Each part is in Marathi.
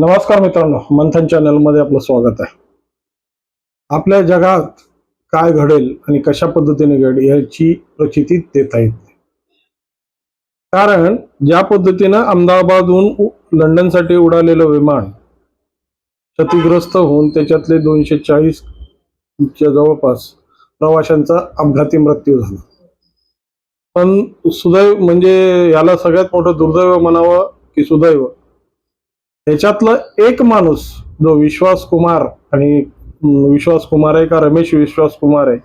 नमस्कार मित्रांनो मंथन चॅनलमध्ये आपलं स्वागत आहे. आपल्या जगात काय घडेल आणि कशा पद्धतीने घडेल याची प्रचिती देता येत नाही. कारण ज्या पद्धतीनं अहमदाबादहून लंडनसाठी उडालेलं विमान क्षतिग्रस्त होऊन त्याच्यातले दोनशे चाळीसच्या जवळपास प्रवाशांचा अपघाती मृत्यू झाला. पण सुदैव म्हणजे याला सगळ्यात मोठं दुर्दैव म्हणावं की सुदैव त्याच्यातलं एक माणूस जो विश्वास कुमार आणि विश्वास कुमार आहे का रमेश विश्वास कुमार आहे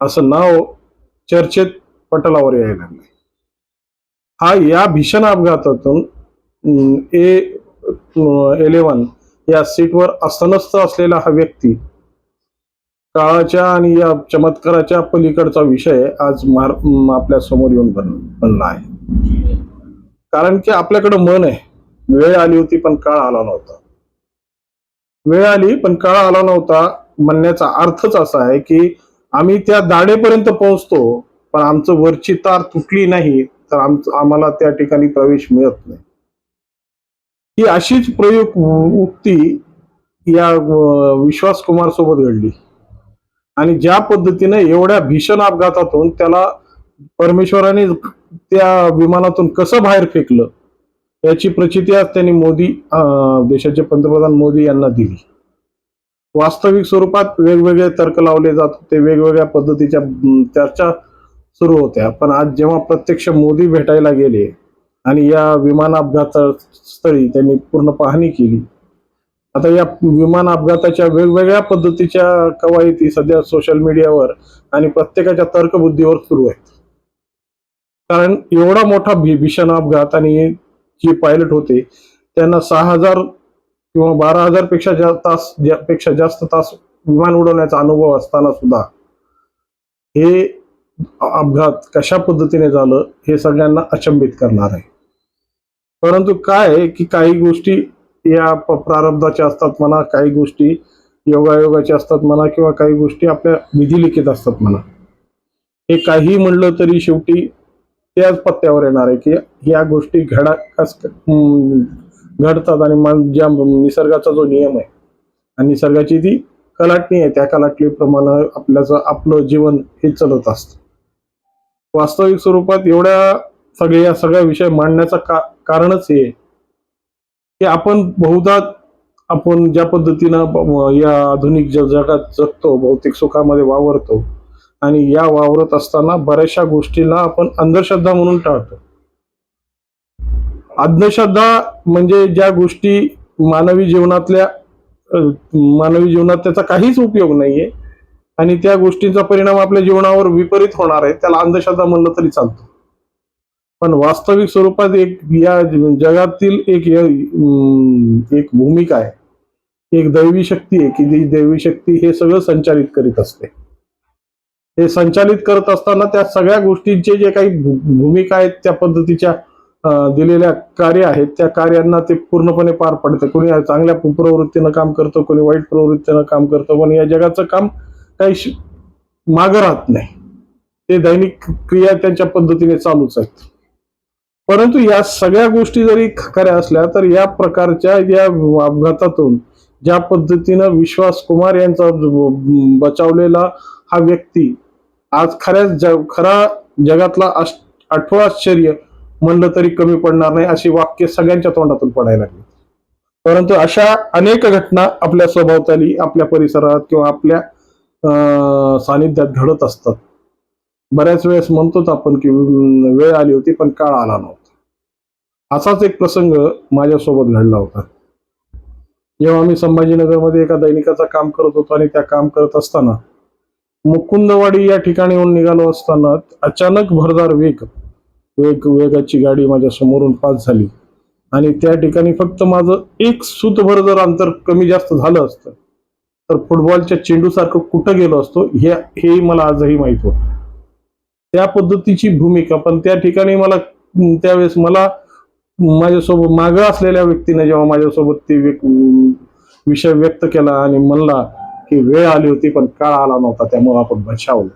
असं नाव चर्चेत पटलावर यायला लागलंय. हा या भीषण अपघातातून ए इलेव्हन या सीटवर असनस्थ असलेला हा व्यक्ती काळाच्या आणि या चमत्काराच्या पलीकडचा विषय आज मार आपल्यासमोर येऊन बन बनला आहे. कारण की आपल्याकडं मन आहे. वेळ आली होती पण काळ आला नव्हता. वेळ आली पण काळ आला नव्हता म्हणण्याचा अर्थच असा आहे की आम्ही त्या दाडेपर्यंत पोहोचतो पण आमचं वरची तार तुटली नाही तर आमचं आम्हाला त्या ठिकाणी प्रवेश मिळत नाही. ही अशीच प्रयोग उक्ती या विश्वास कुमार सोबत घडली. आणि ज्या पद्धतीने एवढ्या भीषण अपघातातून त्याला परमेश्वराने त्या विमानातून कसं बाहेर फेकलं याची प्रचिती आज त्यांनी मोदी अं, देशाचे पंतप्रधान मोदी यांना दिली. वास्तविक स्वरूपात वेगवेगळे तर्क लावले जात होते वेगवेगळ्या पद्धतीच्या चर्चा सुरू होत्या. पण आज जेव्हा प्रत्यक्ष मोदी भेटायला गेले आणि या विमान अपघात स्थळी त्यांनी पूर्ण पाहणी केली आता या विमान अपघाताच्या वेगवेगळ्या पद्धतीच्या कवायती सध्या सोशल मीडियावर आणि प्रत्येकाच्या तर्कबुद्धीवर सुरू आहेत. कारण एवढा मोठा भी भीषण अपघात आणि जे पायलट होते त्यांना सहा हजार किंवा बारा हजारपेक्षा जा तास जा- पेक्षा जास्त तास विमान उडवण्याचा अनुभव असताना सुद्धा हे अपघात कशा पद्धतीने झालं हे सगळ्यांना अचंबित करणार आहे. परंतु काय आहे की काही गोष्टी या प्रारब्धाच्या असतात म्हणा काही गोष्टी योगायोगाच्या असतात म्हणा किंवा काही गोष्टी आपल्या विधिलिखित असतात म्हणा. हे काही म्हणलं तरी शेवटी त्याच पत्त्यावर येणार आहे की या गोष्टी घडा कस घडतात आणि ज्या निसर्गाचा जो नियम आहे आणि निसर्गाची ती कलाटणी आहे त्या कलाटणीप्रमाणे आपल्याचं आपलं जीवन हे चालत असतं. वास्तविक स्वरूपात एवढ्या सगळ्या या सगळ्या विषय मांडण्याचं का कारणच हे की आपण बहुधा आपण ज्या पद्धतीनं या आधुनिक जगात जगतो भौतिक सुखामध्ये वावरतो आणि या वावरत असताना बऱ्याचशा गोष्टीला आपण अंधश्रद्धा म्हणून टाळतो. अंधश्रद्धा म्हणजे ज्या गोष्टी मानवी जीवनातल्या मानवी जीवनात त्याचा काहीच उपयोग नाहीये आणि त्या गोष्टींचा परिणाम आपल्या जीवनावर विपरीत होणार आहे त्याला अंधश्रद्धा म्हणलं तरी चालतो. पण वास्तविक स्वरूपात एक या जगातील एक एक भूमिका आहे. एक दैवी शक्ती आहे की जी दैवी शक्ती हे सगळं संचालित करीत असते. हे संचालित करत असताना त्या सगळ्या गोष्टींचे जे काही भू- भूमिका आहेत त्या पद्धतीच्या दिलेल्या कार्य आहेत त्या कार्यांना ते पूर्णपणे पार पडते. कोणी चांगल्या प्रवृत्तीनं काम करतं कोणी वाईट प्रवृत्तीनं काम करतं पण या जगाचं काम काही मागं राहत नाही. ते दैनिक क्रिया त्यांच्या पद्धतीने चालूच आहेत. परंतु या सगळ्या गोष्टी जरी खऱ्या असल्या तर या प्रकारच्या या अपघातातून ज्या पद्धतीनं विश्वास कुमार यांचा बचावलेला हा व्यक्ती आज खऱ्या जग खरा जगातला आठवं आश्चर्य म्हणलं तरी कमी पडणार नाही अशी वाक्य सगळ्यांच्या तोंडातून पडायला लागली. परंतु अशा अनेक घटना आपल्या स्वभावताली आपल्या परिसरात किंवा आपल्या अं, सानिध्यात घडत असतात. बऱ्याच वेळेस म्हणतोच आपण की वेळ आली होती पण काळ आला नव्हता. असाच एक प्रसंग माझ्यासोबत घडला होता. जेव्हा मी संभाजीनगरमध्ये एका दैनिकाचं काम करत होतो आणि त्या काम करत असताना मुकुंदवाडी या ठिकाणी येऊन निघालो असताना अचानक भरदार वेग वेग वेगाची गाडी माझ्या समोरून पास झाली. आणि त्या ठिकाणी फक्त माझं एक सुतभर जर अंतर कमी जास्त झालं असतं. तर फुटबॉलच्या चेंडूसारखं कुठं गेलो असतो हे हेही मला आजही माहीत होतं. त्या पद्धतीची भूमिका पण त्या ठिकाणी मला त्यावेळेस मला माझ्यासोबत मागं असलेल्या व्यक्तीने जेव्हा माझ्यासोबत ते विषय व्यक्त केला आणि म्हणला की वेळ आली होती पण काळ आला नव्हता त्यामुळे आपण बचावलं.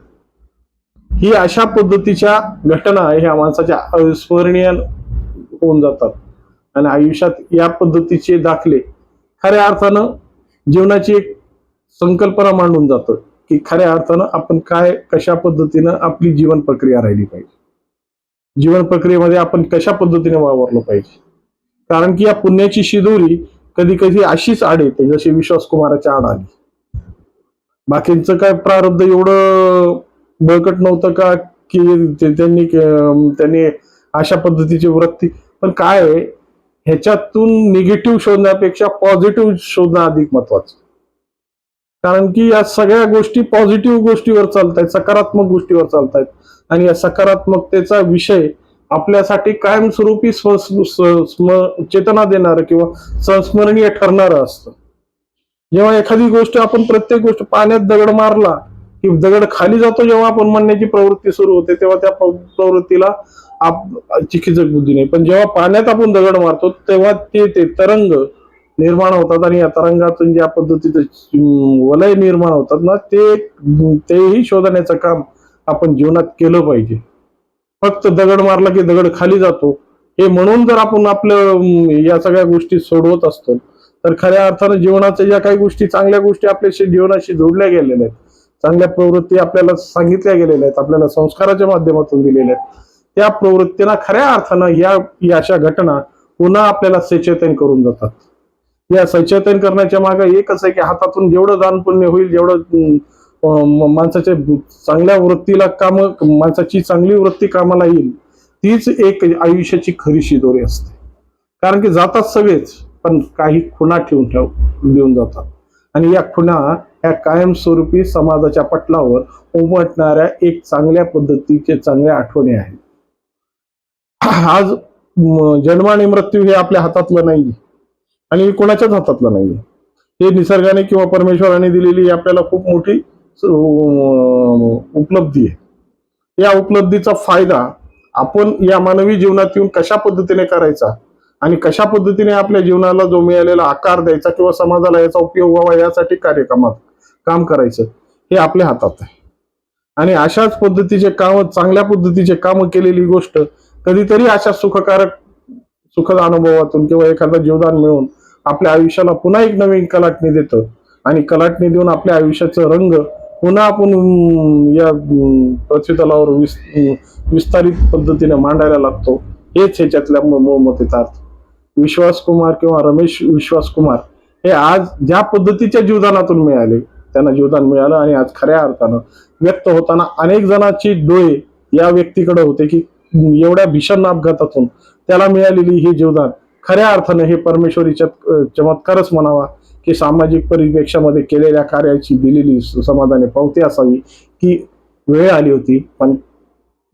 ही अशा पद्धतीच्या घटना ह्या माणसाच्या अविस्मरणीय होऊन जातात. आणि आयुष्यात या पद्धतीचे दाखले खऱ्या अर्थानं जीवनाची एक संकल्पना मांडून जातो की खऱ्या अर्थानं आपण काय कशा पद्धतीनं आपली जीवन प्रक्रिया राहिली पाहिजे. जीवन प्रक्रियेमध्ये आपण कशा पद्धतीने वावरलं पाहिजे. कारण की या पुण्याची शिदोरी कधी कधी अशीच आड येते जशी विश्वास कुमाराच्या आड आली. बाकींचं काय प्रारब्ध एवढं बळकट नव्हतं का की त्यांनी त्यांनी अशा पद्धतीची वृत्ती? पण काय ह्याच्यातून निगेटिव्ह शोधण्यापेक्षा पॉझिटिव्ह शोधणं अधिक महत्वाचं. कारण की या सगळ्या गोष्टी पॉझिटिव्ह गोष्टीवर चालत आहेत सकारात्मक गोष्टीवर चालत आहेत आणि या सकारात्मकतेचा विषय आपल्यासाठी कायमस्वरूपी स्म- चेतना देणार किंवा संस्मरणीय ठरणारं असतं. जेव्हा एखादी गोष्ट आपण प्रत्येक गोष्ट पाण्यात दगड मारला की दगड खाली जातो जेव्हा आपण म्हणण्याची प्रवृत्ती सुरू होते तेव्हा त्या प्रवृत्तीला आप- चिकित्सक बुद्धी नाही. पण जेव्हा पाण्यात आपण दगड मारतो तेव्हा ते ते तरंग निर्माण होतात आणि या तरंगातून ज्या पद्धतीचं वलय निर्माण होतात ना ते तेही शोधण्याचं काम आपण जीवनात केलं पाहिजे. फक्त दगड मारला की दगड खाली जातो. हे म्हणून जर आपण आपलं या सगळ्या गोष्टी सोडवत असतो तर खऱ्या अर्थानं जीवनाच्या ज्या काही गोष्टी चांगल्या गोष्टी आपल्याशी जीवनाशी जोडल्या गेलेल्या आहेत चांगल्या प्रवृत्ती आपल्याला सांगितल्या गेलेल्या आहेत आपल्याला संस्काराच्या माध्यमातून दिलेल्या आहेत त्या प्रवृत्तींना खऱ्या अर्थानं या अशा घटना पुन्हा आपल्याला सचेतन करून जातात. या सचेतन करण्याच्या मागे एकच आहे की हातातून जेवढं दानपुण्य होईल जेवढं माणसाच्या चांगल्या वृत्तीला काम माणसाची चांगली वृत्ती कामाला येईल तीच एक आयुष्याची खरी शिदोरी असते. कारण की जातात सगळेच पण काही खुणा ठेवून ठेव देऊन जातात. आणि या खुणा ह्या कायमस्वरूपी समाजाच्या पटलावर उमटणाऱ्या एक चांगल्या पद्धतीचे चांगल्या आठवणी आहेत. आज जन्म आणि मृत्यू हे आपल्या हातातलं नाही आणि कोणाच्याच हातातलं नाही हे निसर्गाने किंवा परमेश्वराने दिलेली आपल्याला खूप मोठी उपलब्धी आहे. या उपलब्धीचा फायदा आपण या मानवी जीवनात येऊन कशा पद्धतीने करायचा आणि कशा पद्धतीने आपल्या जीवनाला जो मिळालेला आकार द्यायचा किंवा समाजाला याचा उपयोग व्हावा यासाठी कार्यक्रमात काम करायचं हे आपल्या हातात आहे. आणि अशाच पद्धतीचे काम चांगल्या पद्धतीचे काम केलेली गोष्ट कधीतरी अशा सुखकारक सुखद अनुभवातून किंवा एखादा जीवदान मिळून आपल्या आयुष्याला पुन्हा एक नवीन कलाटणी देतं. आणि कलाटणी देऊन आपल्या आयुष्याचं रंग पुन्हा आपण या पृथ्वीतलावर विस विस्तारित पद्धतीने मांडायला लागतो. हेच ह्याच्यातल्या मोहमतीचा अर्थ. विश्वास कुमार किंवा रमेश विश्वास कुमार हे आज ज्या पद्धतीच्या जीवदानातून मिळाले त्यांना जीवदान मिळालं आणि आज खऱ्या अर्थानं व्यक्त होताना अनेक जणांची डोळे या व्यक्तीकडे होते की एवढ्या भीषण अपघातातून त्याला मिळालेली ही जीवदान खऱ्या अर्थानं हे परमेश्वरीच्या चमत्कारच म्हणावा की सामाजिक परिप्रेक्षामध्ये केलेल्या कार्याची दिलेली समाधाने पावती असावी की वेळ आली होती. पण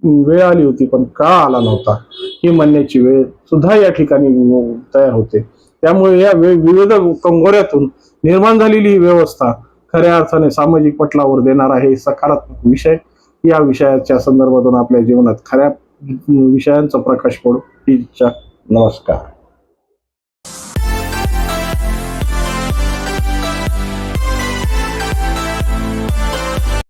वेळ आली होती पण का आला नव्हता. ही म्हणण्याची वेळ सुद्धा या ठिकाणी तयार होते. त्यामुळे या वे- विविध कंगोऱ्यातून निर्माण झालेली ही व्यवस्था खऱ्या अर्थाने सामाजिक पटलावर देणार आहे सकारात्मक विषय. या विषयाच्या संदर्भातून आपल्या जीवनात खऱ्या विषयांचा प्रकाश पडो. ही इच्छा नमस्कार.